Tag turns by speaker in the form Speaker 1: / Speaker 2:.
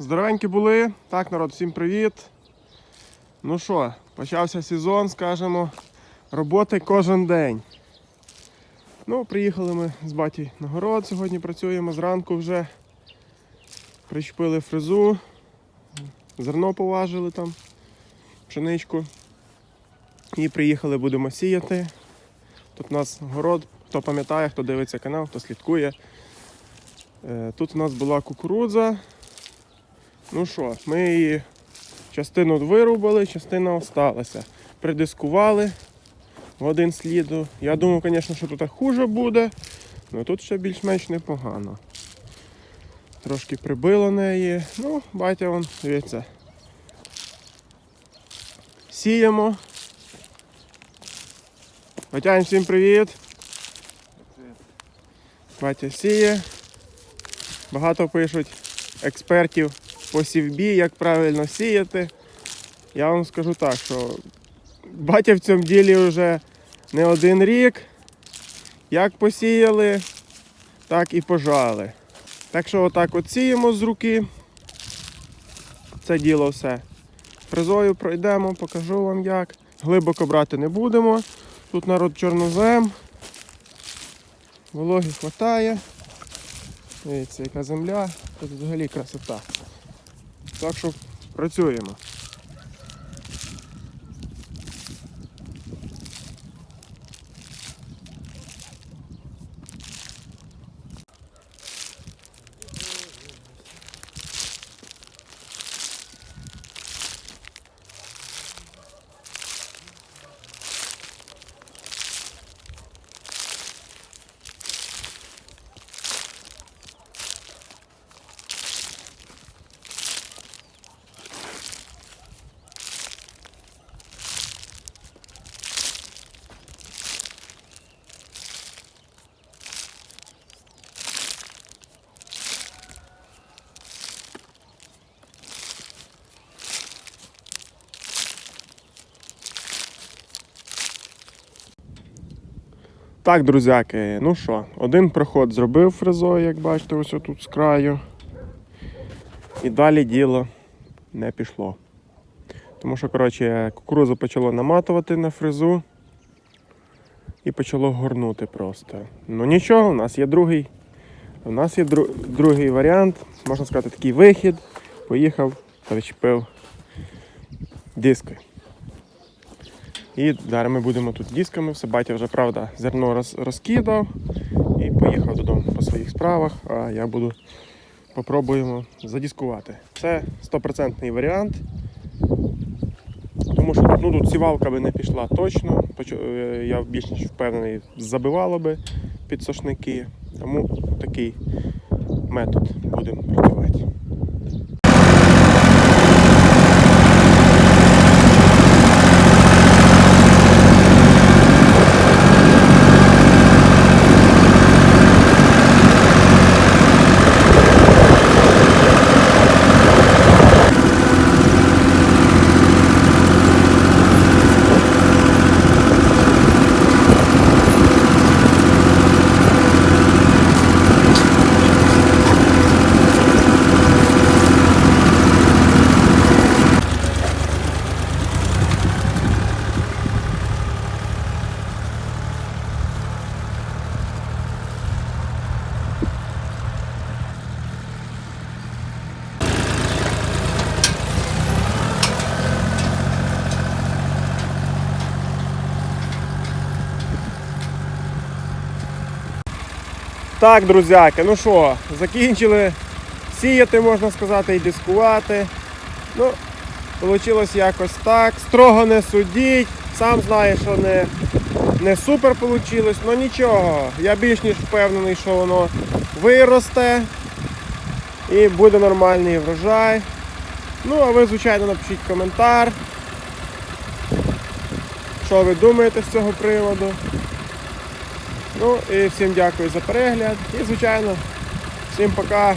Speaker 1: Здоровенькі були. Так, народ, всім привіт. Ну що, почався сезон, скажімо, роботи кожен день. Ну, приїхали ми з баті на город, сьогодні працюємо зранку вже. Причепили фрезу, зерно поважили там, пшеничку. І приїхали, будемо сіяти. Тут у нас город, хто пам'ятає, хто дивиться канал, хто слідкує. Е, Тут у нас була кукурудза. Ну що, ми її частину вирубали, частина осталася. Придискували в один сліду. Я думав, звісно, що тут хуже буде, але тут ще більш-менш непогано. Трошки прибило неї. Ну, батя вон, дивіться. Сіємо. Батянь, всім привіт. Батя сіє. Багато пишуть експертів по сівбі, як правильно сіяти. Я вам скажу так, що батя в цьому ділі вже не один рік. Як посіяли, так і пожали. Так що отак от сіємо з руки. Це діло все. Фрезою пройдемо, покажу вам як. Глибоко брати не будемо. Тут народ чорнозем. Вологи хватає. Дивіться, яка земля, тут взагалі красота. Так що працюємо. Так, друзяки, ну що, один проход зробив фрезою, як бачите, ось тут з краю. І далі діло не пішло. Тому що, коротше, кукурузу почало наматувати на фрезу і почало горнути просто. Ну нічого, у нас є другий. У нас є дру- другий варіант, можна сказати, такий вихід. Поїхав, перечепив диски. І далі ми будемо тут дисками. Все батя вже правда зерно роз, розкидав і поїхав додому по своїх справах. А я буду попробуємо задіскувати. Це стопроцентний варіант. Тому що ну, тут сівалка би не пішла точно. Е, Я більш ніж впевнений, забивало би під сошники. Тому такий метод будемо працювати. Так, друзяки, ну що, закінчили сіяти, можна сказати, і дискувати. Ну, вийшло якось так. Строго не судіть. Сам знаю, що не, не супер вийшло, але нічого. Я більш ніж впевнений, що воно виросте і буде нормальний врожай. Ну, а ви, звичайно, напишіть коментар. Що ви думаєте з цього приводу? Ну і всім дякую за перегляд. І звичайно, всім пока.